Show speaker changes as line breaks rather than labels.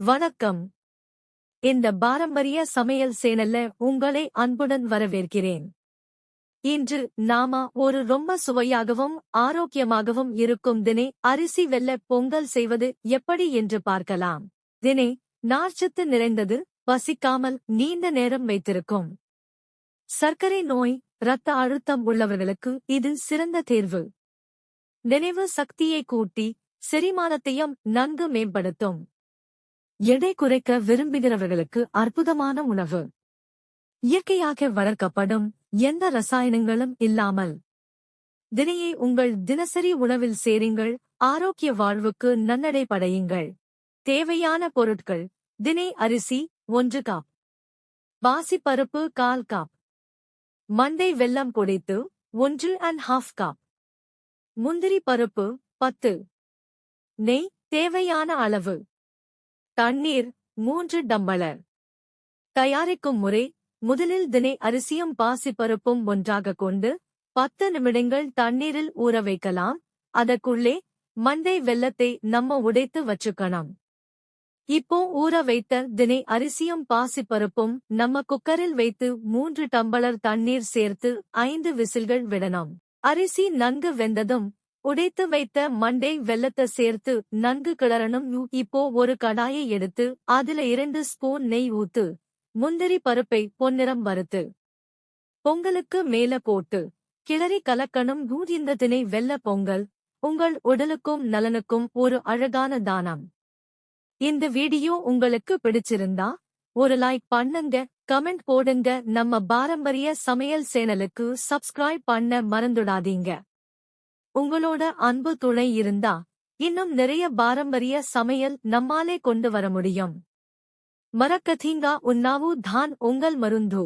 வணக்கம். இந்த பாரம்பரிய சமையல் சேனல்ல உங்களை அன்புடன் வரவேற்கிறேன். இன்று நாம ஒரு ரொம்ப சுவையாகவும் ஆரோக்கியமாகவும் இருக்கும் தினை அரிசி வெல்ல பொங்கல் செய்வது எப்படி என்று பார்க்கலாம். தினை நார்ச்சத்து நிறைந்தது பசிக்காமல் நீண்ட நேரம் வைத்திருக்கும். சர்க்கரை நோய் இரத்த அழுத்தம் உள்ளவர்களுக்கு இது சிறந்த தேர்வு. நினைவு சக்தியை கூட்டி செரிமானத்தையும் நன்கு மேம்படுத்தும். எடை குறைக்க விரும்புகிறவர்களுக்கு அற்புதமான உணவு. இயற்கையாக வளர்க்கப்படும் எந்த ரசாயனங்களும் இல்லாமல். தினையை உங்கள் தினசரி உணவில் சேருங்கள் ஆரோக்கிய வாழ்வுக்கு நன்னடை படையுங்கள் தேவையான பொருட்கள் தினை அரிசி ஒன்று காப். பாசிப்பருப்பு கால் காப். மண்டை வெல்லம் குடைத்து ஒன்று அண்ட் ஹாஃப் காப். முந்திரி பருப்பு பத்து. நெய் தேவையான அளவு. தண்ணீர் மூன்று டம்பளர். தயாரிக்கும் முறை முதலில் தினை அரிசியும் பாசிப்பருப்பும் ஒன்றாக கொண்டு பத்து நிமிடங்கள் தண்ணீரில் ஊற வைக்கலாம். அதற்குள்ளே மண்டை வெல்லத்தை நம்ம உடைத்து வச்சுக்கணும். இப்போ ஊற வைத்த தினை அரிசியும் பாசிப்பருப்பும் நம்ம குக்கரில் வைத்து மூன்று டம்பளர் தண்ணீர் சேர்த்து ஐந்து விசில்கள் விடணும். அரிசி நன்கு வெந்ததும் உடைத்து வைத்த மண்டை வெல்லத்தை சேர்த்து நன்கு கிளறணும். இப்போ ஒரு கடாயை எடுத்து அதுல இரண்டு ஸ்பூன் நெய் ஊத்து. முந்திரி பருப்பை பொன்னிறம் வறுத்து. பொங்கலுக்கு மேல போட்டு. கிளறி கலக்கணும். இந்த தினை வெல்ல பொங்கல். உங்கள் உடலுக்கும் நலனுக்கும் ஒரு அழகான தானம். இந்த வீடியோ உங்களுக்கு பிடிச்சிருந்தா ஒரு லைக் பண்ணுங்க கமெண்ட் போடுங்க. நம்ம பாரம்பரிய சமையல் சேனலுக்கு சப்ஸ்கிரைப் பண்ண மறந்துடாதீங்க. உங்களோட அன்பு துணை இருந்தா இன்னும் நிறைய பாரம்பரிய சமையல் நம்மாலே கொண்டு வர முடியும். மரக்கதீங்கா உன்னாவு தான் உங்கள் மருந்து.